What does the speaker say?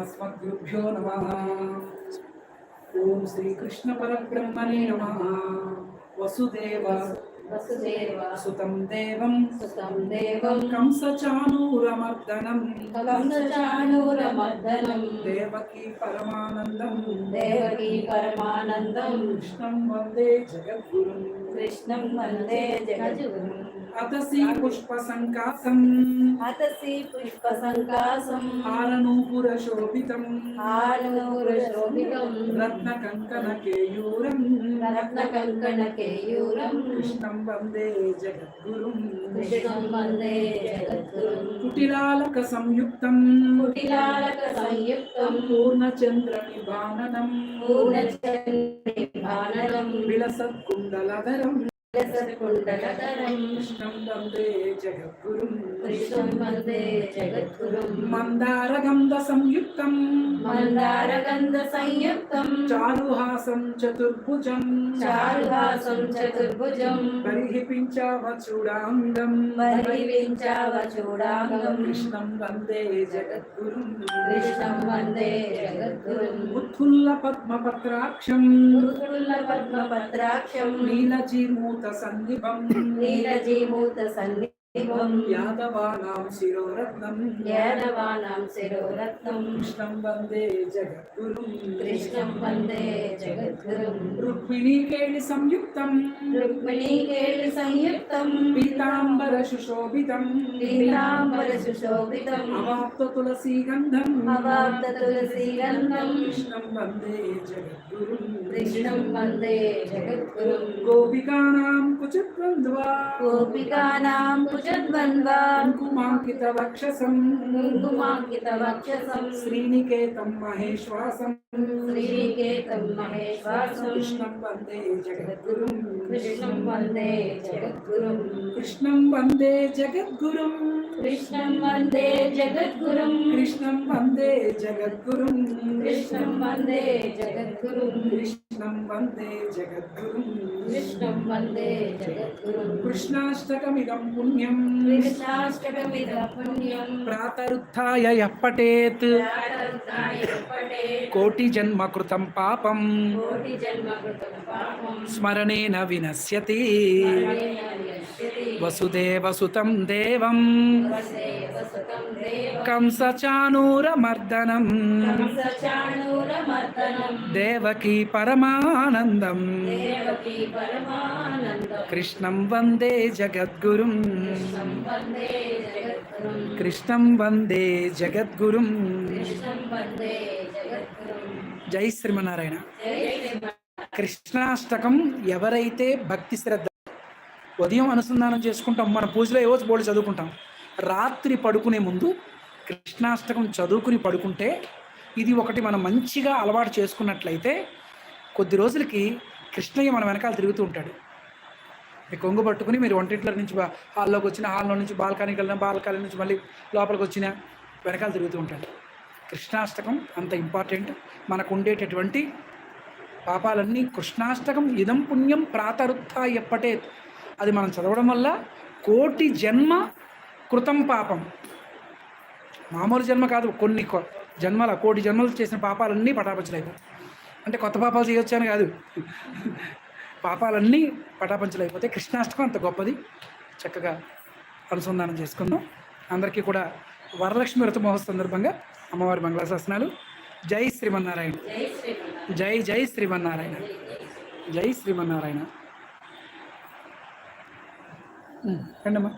अस्मद्गुरुभ्यो नमः ॐ श्रीकृष्णपरब्रह्मणे नमः वसुदेव वसुदेव सुतं देवं सुतं देवं कंसचाणूरमर्दनं कंसचाणूरमर्दनं देवकी परमानन्दं देवकी परमानन्दं कृष्णं वन्दे जगद्गुरुं कृष्णं वन्दे जगद्गुरुम् అతసి పుష్ప సంకాసం అతసి పుష్ప సంకాసం ఆలనూపుర శోభితం ఆలనూపుర శోభితం రత్న కంకణ కేయూరం రత్న కంకణ కేయూరం కృష్ణం వందే జగద్గురుం. కృష్ణం వందే జగద్గురుం. కుటిలాలక సంయుక్తం కుటిలాలక సంయుక్తం పూర్ణచంద్ర నిభాననం పూర్ణచంద్ర విలసత్కుండలధరం. మందారగంధ సంయుక్తం మందారగంధ సంయుక్తం చారుహాసం చతుర్భుజం. చారుహాసం చతుర్భుజం. పరిహిపించావ చూడాంగం పరిహిపించావ చూడాంగం కృష్ణం వందే జగద్గురు. కృష్ణం వందే జగద్గురు. ఉత్ఫుల్ల పద్మపత్రాక్షం ఉత్ఫుల్ల పద్మపత్రాక్షం నీలజీమూత सन्निभं नीरजीमूत सन्नि यादवानां शिरोरत्नं यादवानां शिरोरत्नं कृष्णं वन्दे जगद्गुरुम् कृष्णं वन्दे जगद्गुरुम् रुक्मिणीकेलिसंयुक्तं रुक्मिणीकेलिसंयुक्तं पीताम्बरसुशोभितं पीताम्बरसुशोभितम् अवाप्ततुलसीगन्धम् अवाप्ततुलसीगन्धं कृष्णं वन्दे जगद्गुरुम् कृष्णं वन्दे जगद्गुरुम् गोपिकानां कुचद्वन्द्वा गोपिकानां कुचद्वन्द्वा कुङ्कुमाङ्कितवक्षसं श्रीनिकेतं महेश्वासं श्रीनिकेतं महेश्वासं कृष्णं वंदे जगद्गुरुम्। कृष्णं वंदे जगद्गुरुम्। कृष्णं वंदे जगद्गुरुम्। कृष्णं वंदे जगद्गुरुम्। कृष्णं वंदे जगद्गुरुम्। कृष्णं वंदे जगद्गुरुम्। कृष्णं वंदे जगद्गुरुम्। कृष्णं वंदे जगद्गुरुम्। कृष्णाष्टकमिदं पुण्यं ప్రాతరుత్య యప్పటేత్ కోటి జన్మ కృతం పాపం. స్మరణేన వినశ్యతి. వసుదేవసుతం దేవం. కంసచానూరమర్దనం. దేవకీ పరమానందం. स्मरणेन विनश्यति। वसुदेवसुतं देवं वसेव सुतं देवं कंसचाणूरमर्दनं कंसचाणूरमर्दनं देवकी परमानन्दं देवकी परमानन्दं कृष्णं वन्दे जगद्गुरुं कृष्णं वन्दे जगद्गुरुं कृष्णं वन्दे జగద్గురుం कृष्णं वन्दे जगद्गुरुं జై శ్రీమన్నారాయణ जय श्रीमन् కృష్ణాష్టకం ఎవరైతే భక్తి శ్రద్ధ ఉదయం అనుసంధానం చేసుకుంటాం మన పూజలో ఏవో బోర్డు చదువుకుంటాం రాత్రి పడుకునే ముందు కృష్ణాష్టకం చదువుకుని పడుకుంటే ఇది ఒకటి మనం మంచిగా అలవాటు చేసుకున్నట్లయితే కొద్ది రోజులకి కృష్ణయ్య మన వెనకాల తిరుగుతూ ఉంటాడు మీ కొంగు పట్టుకుని మీరు వంటింట్లో నుంచి హాల్లోకి వచ్చిన హాల్లో నుంచి బాల్కనీకి వెళ్ళిన బాల్కనీ నుంచి మళ్ళీ లోపలికి వచ్చిన వెనకాల తిరుగుతూ ఉంటాడు కృష్ణాష్టకం అంత ఇంపార్టెంట్. మనకు ఉండేటటువంటి పాపాలన్నీ కృష్ణాష్టకం ఇదం పుణ్యం ప్రాతరుత్థా ఎప్పటే. అది మనం చదవడం వల్ల కోటి జన్మ కృతం పాపం. మామూలు జన్మ కాదు కొన్ని జన్మల కోటి జన్మలు చేసిన పాపాలన్నీ పటాపంచలైపోతాయి. అంటే కొత్త పాపాలు చేయొచ్చు అని కాదు. పాపాలన్నీ పటాపంచలైపోతే కృష్ణాష్టకం అంత గొప్పది. చక్కగా అనుసంధానం చేసుకుందాం. అందరికీ కూడా వరలక్ష్మి వ్రత మహోత్సవ సందర్భంగా అమ్మవారి మంగళాశాసనాలు. జై శ్రీమన్నారాయణ. జై జై శ్రీమన్నారాయణ. జై శ్రీమన్నారాయణ. రండమ్మా.